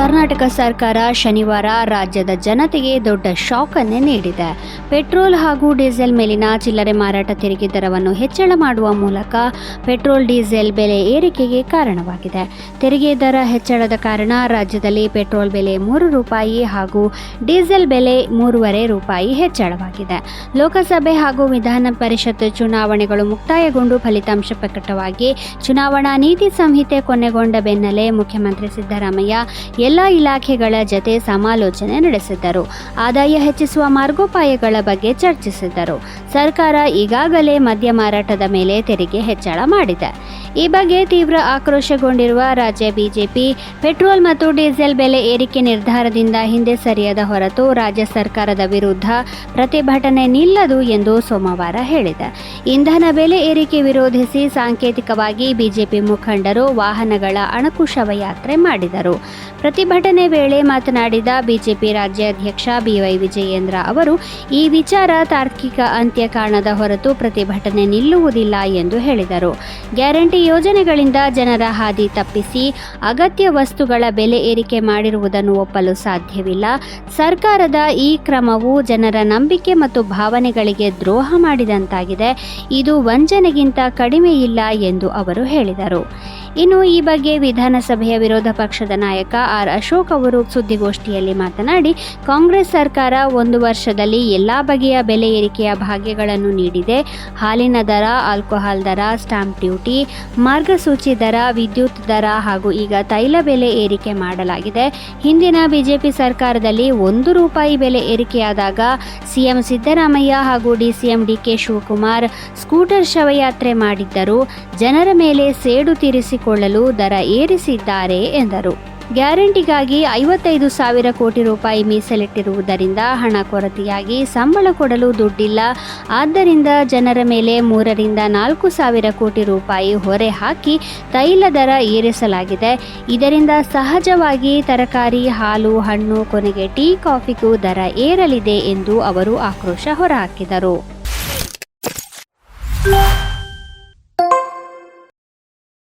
ಕರ್ನಾಟಕ ಸರ್ಕಾರ ಶನಿವಾರ ರಾಜ್ಯದ ಜನತೆಗೆ ದೊಡ್ಡ ಶಾಕ್ ಅನ್ನೇ ನೀಡಿದೆ. ಪೆಟ್ರೋಲ್ ಹಾಗೂ ಡೀಸೆಲ್ ಮೇಲಿನ ಚಿಲ್ಲರೆ ಮಾರಾಟ ತೆರಿಗೆ ದರವನ್ನು ಹೆಚ್ಚಳ ಮಾಡುವ ಮೂಲಕ ಪೆಟ್ರೋಲ್, ಡೀಸೆಲ್ ಬೆಲೆ ಏರಿಕೆಗೆ ಕಾರಣವಾಗಿದೆ. ತೆರಿಗೆ ದರ ಹೆಚ್ಚಳದ ಕಾರಣ ರಾಜ್ಯದಲ್ಲಿ ಪೆಟ್ರೋಲ್ ಬೆಲೆ ಮೂರು ರೂಪಾಯಿ ಹಾಗೂ ಡೀಸೆಲ್ ಬೆಲೆ ಮೂರುವರೆ ರೂಪಾಯಿ ಹೆಚ್ಚಳವಾಗಿದೆ. ಲೋಕಸಭೆ ಹಾಗೂ ವಿಧಾನ ಪರಿಷತ್ ಚುನಾವಣೆಗಳು ಮುಕ್ತಾಯಗೊಂಡು ಫಲಿತಾಂಶ ಪ್ರಕಟವಾಗಿ ಚುನಾವಣಾ ನೀತಿ ಸಂಹಿತೆ ಕೊನೆಗೊಂಡ ಬೆನ್ನಲ್ಲೇ ಮುಖ್ಯಮಂತ್ರಿ ಸಿದ್ದರಾಮಯ್ಯ ಎಲ್ಲ ಇಲಾಖೆಗಳ ಜತೆ ಸಮಾಲೋಚನೆ ನಡೆಸಿದ್ದರು ಆದಾಯ ಹೆಚ್ಚಿಸುವ ಮಾರ್ಗೋಪಾಯಗಳ ಬಗ್ಗೆ ಚರ್ಚಿಸಿದ್ದರು ಸರ್ಕಾರ ಈಗಾಗಲೇ ಮದ್ಯ ಮಾರಾಟದ ಮೇಲೆ ತೆರಿಗೆ ಹೆಚ್ಚಳ ಮಾಡಿದೆ. ಈ ಬಗ್ಗೆ ತೀವ್ರ ಆಕ್ರೋಶಗೊಂಡಿರುವ ರಾಜ್ಯ ಬಿಜೆಪಿ, ಪೆಟ್ರೋಲ್ ಮತ್ತು ಡೀಸೆಲ್ ಬೆಲೆ ಏರಿಕೆ ನಿರ್ಧಾರದಿಂದ ಹಿಂದೆ ಸರಿಯದ ಹೊರತು ರಾಜ್ಯ ಸರ್ಕಾರದ ವಿರುದ್ಧ ಪ್ರತಿಭಟನೆ ನಿಲ್ಲದು ಎಂದು ಸೋಮವಾರ ಹೇಳಿದೆ. ಇಂಧನ ಬೆಲೆ ಏರಿಕೆ ವಿರೋಧಿಸಿ ಸಾಂಕೇತಿಕವಾಗಿ ಬಿಜೆಪಿ ಮುಖಂಡರು ವಾಹನಗಳ ಅಣಕು ಶವಯಾತ್ರೆ ಮಾಡಿದರು. ಪ್ರತಿಭಟನೆ ವೇಳೆ ಮಾತನಾಡಿದ ಬಿಜೆಪಿ ರಾಜ್ಯಾಧ್ಯಕ್ಷ ಬಿವೈ ವಿಜಯೇಂದ್ರ ಅವರು, ಈ ವಿಚಾರ ತಾರ್ಕಿಕ ಅಂತ್ಯ ಕಾಣದ ಹೊರತು ಪ್ರತಿಭಟನೆ ನಿಲ್ಲುವುದಿಲ್ಲ ಎಂದು ಹೇಳಿದರು. ಗ್ಯಾರಂಟಿ ಯೋಜನೆಗಳಿಂದ ಜನರ ಹಾದಿ ತಪ್ಪಿಸಿ ಅಗತ್ಯ ವಸ್ತುಗಳ ಬೆಲೆ ಏರಿಕೆ ಮಾಡಿರುವುದನ್ನು ಒಪ್ಪಲು ಸಾಧ್ಯವಿಲ್ಲ. ಸರ್ಕಾರದ ಈ ಕ್ರಮವು ಜನರ ನಂಬಿಕೆ ಮತ್ತು ಭಾವನೆಗಳಿಗೆ ದ್ರೋಹ ಮಾಡಿದಂತಾಗಿದೆ. ಇದು ವಂಚನೆಗಿಂತ ಕಡಿಮೆ ಇಲ್ಲ ಎಂದು ಅವರು ಹೇಳಿದರು. ಇನ್ನು ಈ ಬಗ್ಗೆ ವಿಧಾನಸಭೆಯ ವಿರೋಧ ಪಕ್ಷದ ನಾಯಕ ಆರ್ ಅಶೋಕ್ ಅವರು ಸುದ್ದಿಗೋಷ್ಠಿಯಲ್ಲಿ ಮಾತನಾಡಿ, ಕಾಂಗ್ರೆಸ್ ಸರ್ಕಾರ ಒಂದು ವರ್ಷದಲ್ಲಿ ಎಲ್ಲ ಬಗೆಯ ಬೆಲೆ ಏರಿಕೆಯ ಭಾಗ್ಯಗಳನ್ನು ನೀಡಿದೆ. ಹಾಲಿನ ದರ, ಆಲ್ಕೋಹಾಲ್ ದರ, ಸ್ಟಾಂಪ್ ಡ್ಯೂಟಿ ಮಾರ್ಗಸೂಚಿ ದರ, ವಿದ್ಯುತ್ ದರ ಹಾಗೂ ಈಗ ತೈಲ ಬೆಲೆ ಏರಿಕೆ ಮಾಡಲಾಗಿದೆ. ಹಿಂದಿನ ಬಿಜೆಪಿ ಸರ್ಕಾರದಲ್ಲಿ ಒಂದು ರೂಪಾಯಿ ಬೆಲೆ ಏರಿಕೆಯಾದಾಗ ಸಿಎಂ ಸಿದ್ದರಾಮಯ್ಯ ಹಾಗೂ ಡಿಸಿಎಂ ಡಿಕೆ ಶಿವಕುಮಾರ್ ಸ್ಕೂಟರ್ ಶವಯಾತ್ರೆ ಮಾಡಿದ್ದರು. ಜನರ ಮೇಲೆ ಸೇಡು ತೀರಿಸಿಕೊಳ್ಳಲು ದರ ಏರಿಸಿದ್ದಾರೆ ಎಂದರು. ಗ್ಯಾರಂಟಿಗಾಗಿ ಐವತ್ತೈದು ಸಾವಿರ ಕೋಟಿ ರೂಪಾಯಿ ಮೀಸಲಿಟ್ಟಿರುವುದರಿಂದ ಹಣ ಕೊರತೆಯಾಗಿ ಸಂಬಳ ಕೊಡಲು ದುಡ್ಡಿಲ್ಲ. ಆದ್ದರಿಂದ ಜನರ ಮೇಲೆ ಮೂರರಿಂದ ನಾಲ್ಕು ಸಾವಿರ ಕೋಟಿ ರೂಪಾಯಿ ಹೊರೆ ಹಾಕಿ ತೈಲ ದರ ಏರಿಸಲಾಗಿದೆ. ಇದರಿಂದ ಸಹಜವಾಗಿ ತರಕಾರಿ, ಹಾಲು, ಹಣ್ಣು, ಕೊನೆಗೆ ಟೀ, ಕಾಫಿಗೂ ದರ ಏರಲಿದೆ ಎಂದು ಅವರು ಆಕ್ರೋಶ ಹೊರಹಾಕಿದರು.